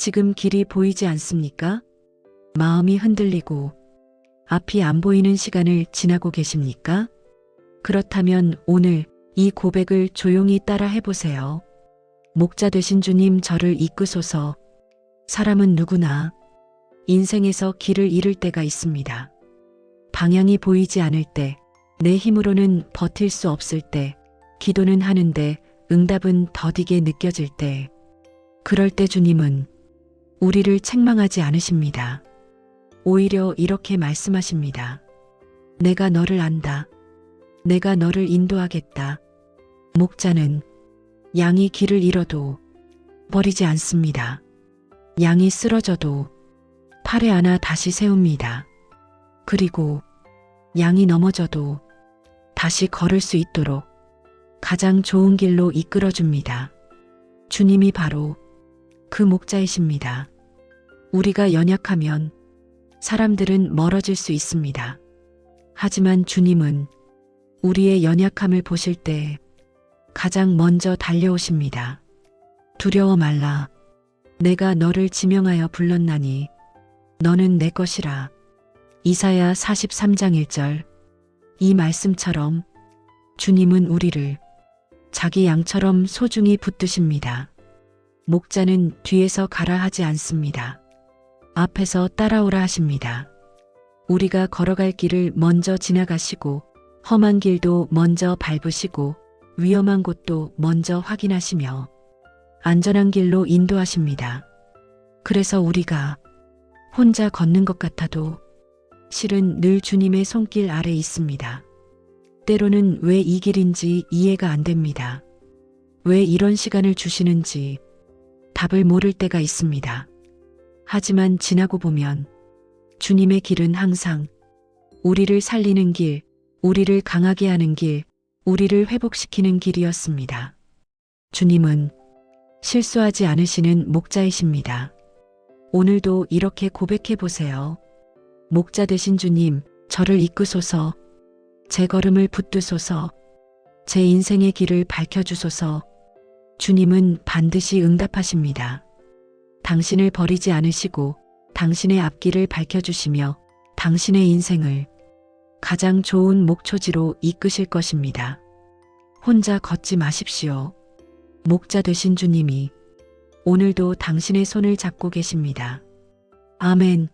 지금 길이 보이지 않습니까? 마음이 흔들리고 앞이 안 보이는 시간을 지나고 계십니까? 그렇다면 오늘 이 고백을 조용히 따라 해보세요. 목자 되신 주님 저를 이끄소서. 사람은 누구나 인생에서 길을 잃을 때가 있습니다. 방향이 보이지 않을 때, 내 힘으로는 버틸 수 없을 때, 기도는 하는데 응답은 더디게 느껴질 때, 그럴 때 주님은 우리를 책망하지 않으십니다. 오히려 이렇게 말씀하십니다. 내가 너를 안다. 내가 너를 인도하겠다. 목자는 양이 길을 잃어도 버리지 않습니다. 양이 쓰러져도 팔에 안아 다시 세웁니다. 그리고 양이 넘어져도 다시 걸을 수 있도록 가장 좋은 길로 이끌어 줍니다. 주님이 바로 그 목자이십니다. 우리가 연약하면 사람들은 멀어질 수 있습니다. 하지만 주님은 우리의 연약함을 보실 때 가장 먼저 달려오십니다. 두려워 말라. 내가 너를 지명하여 불렀나니 너는 내 것이라. 이사야 43장 1절. 이 말씀처럼 주님은 우리를 자기 양처럼 소중히 붙드십니다. 목자는 뒤에서 가라 하지 않습니다. 앞에서 따라오라 하십니다. 우리가 걸어갈 길을 먼저 지나가시고 험한 길도 먼저 밟으시고 위험한 곳도 먼저 확인하시며 안전한 길로 인도하십니다. 그래서 우리가 혼자 걷는 것 같아도 실은 늘 주님의 손길 아래 있습니다. 때로는 왜 이 길인지 이해가 안 됩니다. 왜 이런 시간을 주시는지 답을 모를 때가 있습니다. 하지만 지나고 보면 주님의 길은 항상 우리를 살리는 길, 우리를 강하게 하는 길, 우리를 회복시키는 길이었습니다. 주님은 실수하지 않으시는 목자이십니다. 오늘도 이렇게 고백해 보세요. 목자 되신 주님, 저를 이끄소서, 제 걸음을 붙드소서, 제 인생의 길을 밝혀주소서, 주님은 반드시 응답하십니다. 당신을 버리지 않으시고 당신의 앞길을 밝혀주시며 당신의 인생을 가장 좋은 목초지로 이끄실 것입니다. 혼자 걷지 마십시오. 목자 되신 주님이 오늘도 당신의 손을 잡고 계십니다. 아멘.